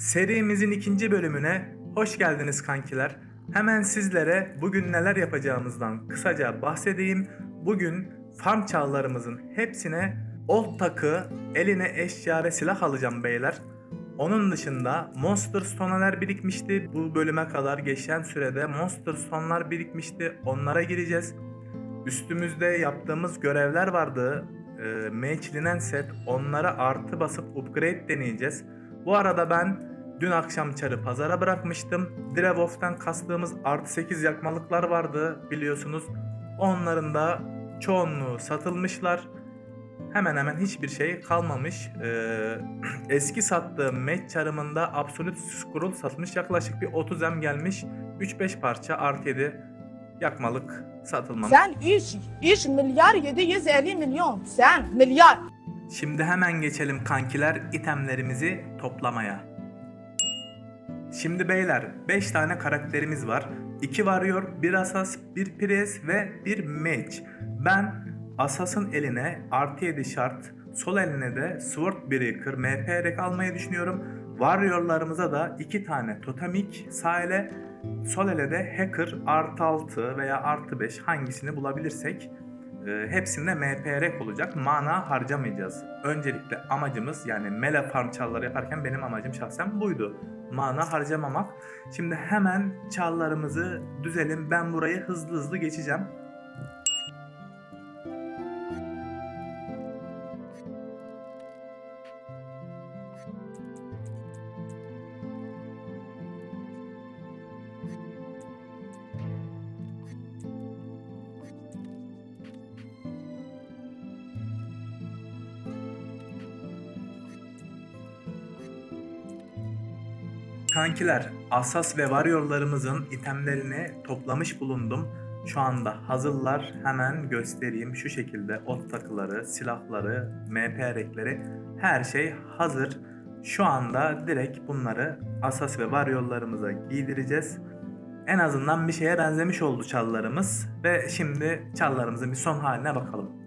Serimizin ikinci bölümüne hoş geldiniz kankiler. Hemen sizlere bugün neler yapacağımızdan kısaca bahsedeyim. Bugün farm çağlarımızın hepsine old takı, eline eşya ve silah alacağım beyler. Onun dışında Monster Stone'lar birikmişti. Bu bölüme kadar geçen sürede Monster Stone'lar birikmişti. Onlara gireceğiz. Üstümüzde yaptığımız görevler vardı. E, matchlenen set. Onlara artı basıp upgrade deneyeceğiz. Bu arada ben dün akşam çarı pazara bırakmıştım. Drevof'tan kastığımız artı 8 yakmalıklar vardı biliyorsunuz. Onların da çoğunluğu satılmışlar. Hemen hemen hiçbir şey kalmamış. Ee, eski sattığım match çarımında Absolute Scroll satılmış. Yaklaşık bir 30M gelmiş. 3-5 parça artı 7 yakmalık satılmamış. Sen 3, 3 milyar 750 milyon. Sen milyar. Şimdi hemen geçelim kankiler itemlerimizi toplamaya. Şimdi beyler 5 tane karakterimiz var. 2 Warrior, 1 Asas, 1 Pires ve 1 Mage. Ben Asas'ın eline artı 7 şart, sol eline de Sword Breaker MP rek almayı düşünüyorum. Warrior'larımıza da 2 tane Totemik sağ ele, sol ele de Hacker artı 6 veya artı 5 hangisini bulabilirsek e, hepsinde MP rek olacak. Mana harcamayacağız. Öncelikle amacımız yani mele farm yaparken benim amacım şahsen buydu. Mana harcamamak. Şimdi hemen çallarımızı düzelim. Ben burayı hızlı hızlı geçeceğim. Kankiler, Asas ve Warrior'larımızın itemlerini toplamış bulundum. Şu anda hazırlar. Hemen göstereyim. Şu şekilde ot takıları, silahları, MP rekleri her şey hazır. Şu anda direkt bunları Asas ve Warrior'larımıza giydireceğiz. En azından bir şeye benzemiş oldu çallarımız. Ve şimdi çallarımızın bir son haline bakalım.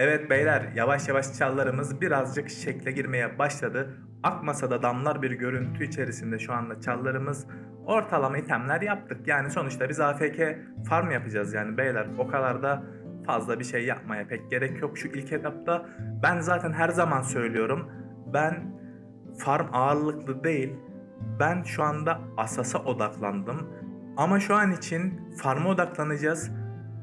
Evet beyler yavaş yavaş çallarımız birazcık şekle girmeye başladı. Akmasa da damlar bir görüntü içerisinde şu anda çallarımız ortalama itemler yaptık. Yani sonuçta biz AFK farm yapacağız yani beyler o kadar da fazla bir şey yapmaya pek gerek yok şu ilk etapta. Ben zaten her zaman söylüyorum ben farm ağırlıklı değil ben şu anda Asas'a odaklandım. Ama şu an için farm'a odaklanacağız.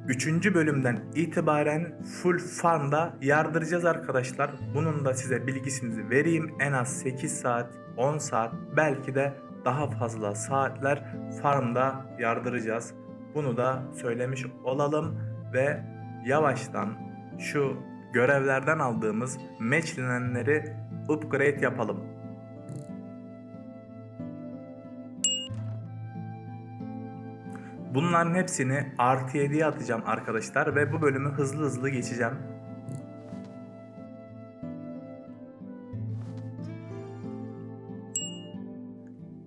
Üçüncü bölümden itibaren full farmda yardıracağız arkadaşlar. Bunun da size bilgisini vereyim. En az 8 saat, 10 saat belki de daha fazla saatler farmda yardıracağız. Bunu da söylemiş olalım ve yavaştan şu görevlerden aldığımız matchlenenleri upgrade yapalım. Bunların hepsini artı 7'ye atacağım arkadaşlar ve bu bölümü hızlı hızlı geçeceğim.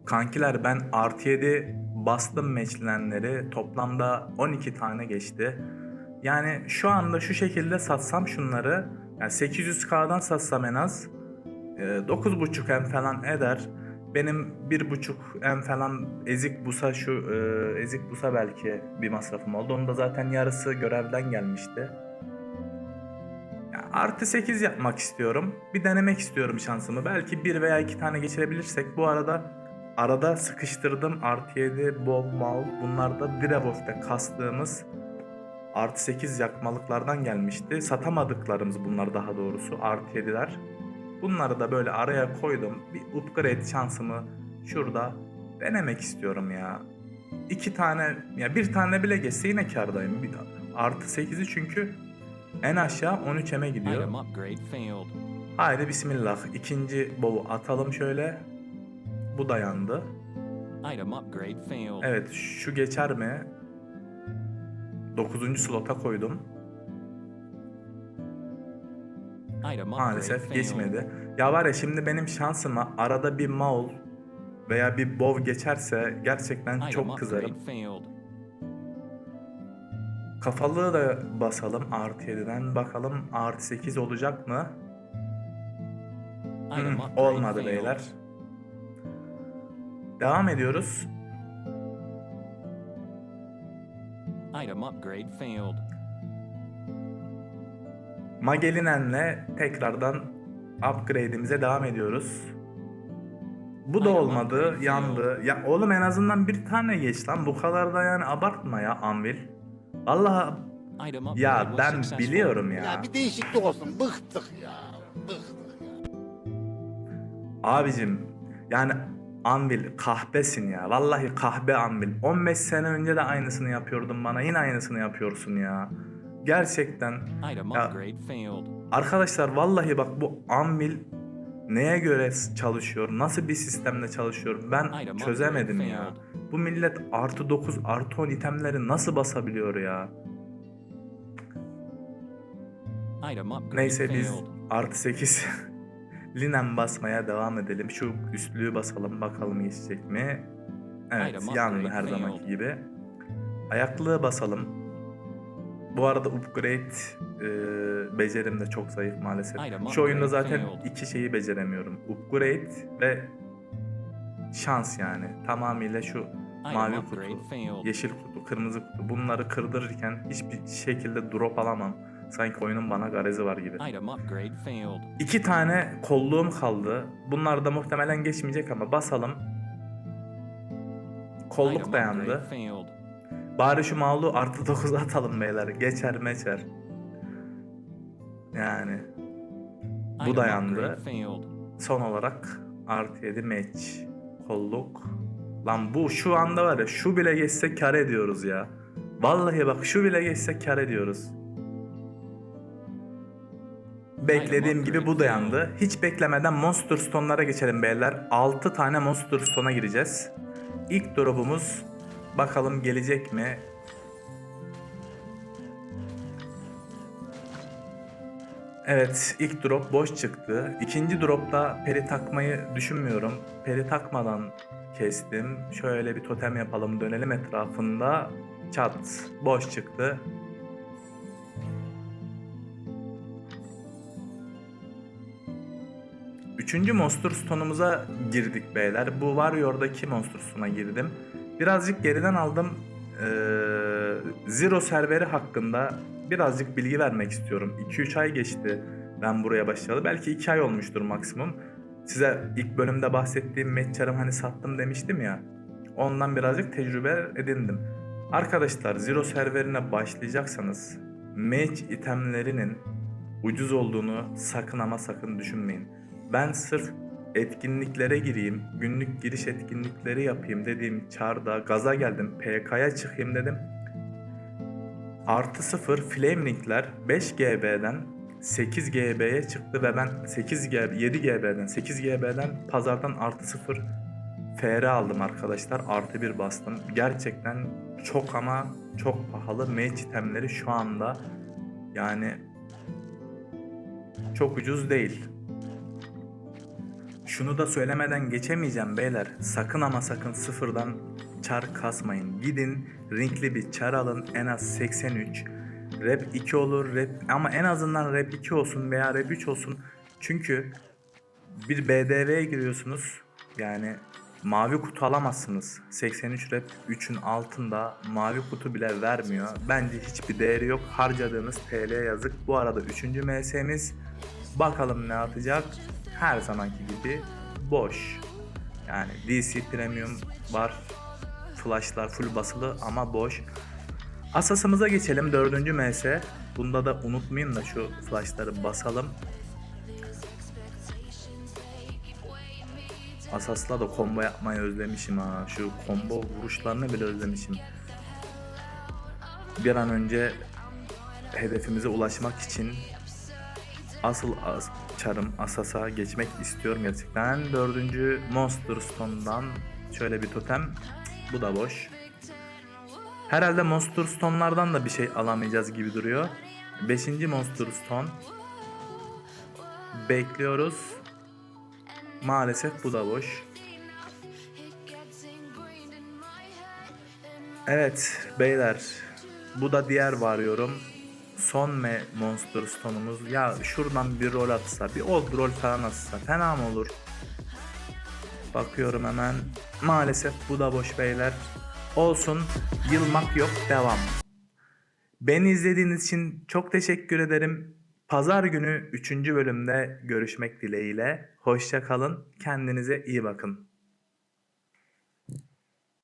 Kankiler ben artı 7 bastım meçlenleri toplamda 12 tane geçti. Yani şu anda şu şekilde satsam şunları yani 800k'dan satsam en az e, 9.5 M falan eder. Benim 1.5 M falan ezik busa şu e, ezik busa belki bir masrafım oldu. Onun da zaten yarısı görevden gelmişti. Artı 8 yapmak istiyorum. Bir denemek istiyorum şansımı. Belki bir veya iki tane geçirebilirsek. Bu arada arada sıkıştırdım. Artı 7, Bob, Mal. Bunlar da Drevof'ta kastığımız artı 8 yakmalıklardan gelmişti. Satamadıklarımız bunlar daha doğrusu. Artı 7'ler. Bunları da böyle araya koydum. Bir upgrade şansımı şurada denemek istiyorum ya. İki tane ya bir tane bile geçse yine kardayım. Bir, artı 8'i çünkü en aşağı 13'eme gidiyor. Haydi bismillah. İkinci bovu atalım şöyle. Bu dayandı. Evet şu geçer mi? 9. slota koydum. Maalesef geçmedi. Ya var ya şimdi benim şansıma arada bir Maul veya bir Bov geçerse gerçekten çok kızarım. Kafalığı da basalım artı 7'den. Bakalım artı 8 olacak mı? Hmm, olmadı beyler. Devam ediyoruz. Item upgrade failed. Magelinen'le tekrardan upgrade'imize devam ediyoruz. Bu da Aynen, olmadı, yandı. Ya oğlum en azından bir tane geç lan. Bu kadar da yani abartma ya Anvil. Allah ya ben successful. biliyorum ya. Ya bir değişiklik olsun. Bıktık ya. Bıktık ya. Abicim yani Anvil kahpesin ya. Vallahi kahpe Anvil. 15 sene önce de aynısını yapıyordun bana. Yine aynısını yapıyorsun ya. Gerçekten Ya-. Arkadaşlar vallahi bak bu Anvil neye göre çalışıyor? Nasıl bir sistemle çalışıyor? Ben çözemedim ya. Bu millet artı 9 artı 10 itemleri nasıl basabiliyor ya? Neyse biz artı 8 linen basmaya devam edelim. Şu üstlüğü basalım bakalım geçecek mi? Evet upgrade her zamanki gibi. Ayaklığı basalım. Bu arada upgrade e, becerim de çok zayıf maalesef. Şu oyunda zaten iki şeyi beceremiyorum. Upgrade ve şans yani. Tamamıyla şu mavi kutu, yeşil kutu, kırmızı kutu bunları kırdırırken hiçbir şekilde drop alamam. Sanki oyunun bana garezi var gibi. İki tane kolluğum kaldı. Bunlar da muhtemelen geçmeyecek ama basalım. Kolluk dayandı. Bari şu mağlu artı 9 atalım beyler. Geçer meçer. Yani Bu dayandı. son olarak artı 7 match. Kolluk. Lan bu şu anda var ya şu bile geçse kar ediyoruz ya. Vallahi bak şu bile geçse kar ediyoruz. Beklediğim gibi bu dayandı. Hiç beklemeden Monster Stone'lara geçelim beyler. 6 tane Monster Stone'a gireceğiz. İlk drop'umuz bakalım gelecek mi? Evet ilk drop boş çıktı. İkinci dropta peri takmayı düşünmüyorum. Peri takmadan kestim. Şöyle bir totem yapalım dönelim etrafında. Çat boş çıktı. Üçüncü Monster Stone'umuza girdik beyler. Bu Warrior'daki Monster Stone'a girdim. Birazcık geriden aldım. Ee, Zero serveri hakkında birazcık bilgi vermek istiyorum. 2-3 ay geçti ben buraya başlayalı. Belki 2 ay olmuştur maksimum. Size ilk bölümde bahsettiğim match'arım hani sattım demiştim ya. Ondan birazcık tecrübe edindim. Arkadaşlar Zero serverine başlayacaksanız match itemlerinin ucuz olduğunu sakın ama sakın düşünmeyin. Ben sırf etkinliklere gireyim, günlük giriş etkinlikleri yapayım dediğim çarda gaza geldim, PK'ya çıkayım dedim. Artı 0 Flamelink'ler 5 GB'den 8 GB'ye çıktı ve ben 8 GB, 7 GB'den 8 GB'den pazardan artı 0 FR aldım arkadaşlar. Artı 1 bastım. Gerçekten çok ama çok pahalı match itemleri şu anda yani çok ucuz değil. Şunu da söylemeden geçemeyeceğim beyler. Sakın ama sakın sıfırdan çar kasmayın. Gidin ringli bir çar alın en az 83. Rep 2 olur rep ama en azından rep 2 olsun veya rep 3 olsun. Çünkü bir BDV'ye giriyorsunuz. Yani mavi kutu alamazsınız. 83 rep 3'ün altında mavi kutu bile vermiyor. Bence hiçbir değeri yok. Harcadığınız TL yazık. Bu arada 3. MS'miz bakalım ne atacak. Her zamanki gibi boş. Yani DC Premium var. Flashlar full basılı ama boş. Asasımıza geçelim 4. MS. Bunda da unutmayın da şu flashları basalım. Asas'la da combo yapmayı özlemişim ha. Şu combo vuruşlarını bile özlemişim. Bir an önce hedefimize ulaşmak için asıl as çarım Asas'a geçmek istiyorum gerçekten. Dördüncü Monster Stone'dan Şöyle bir totem. Bu da boş. Herhalde Monster Stone'lardan da bir şey alamayacağız gibi duruyor. Beşinci Monster Stone. Bekliyoruz. Maalesef bu da boş. Evet beyler. Bu da diğer varıyorum. Son me Monster Stone'umuz. Ya şuradan bir rol atsa, bir old rol falan atsa fena mı olur? Bakıyorum hemen. Maalesef bu da boş beyler. Olsun. Yılmak yok. Devam. Beni izlediğiniz için çok teşekkür ederim. Pazar günü 3. bölümde görüşmek dileğiyle. Hoşça kalın. Kendinize iyi bakın.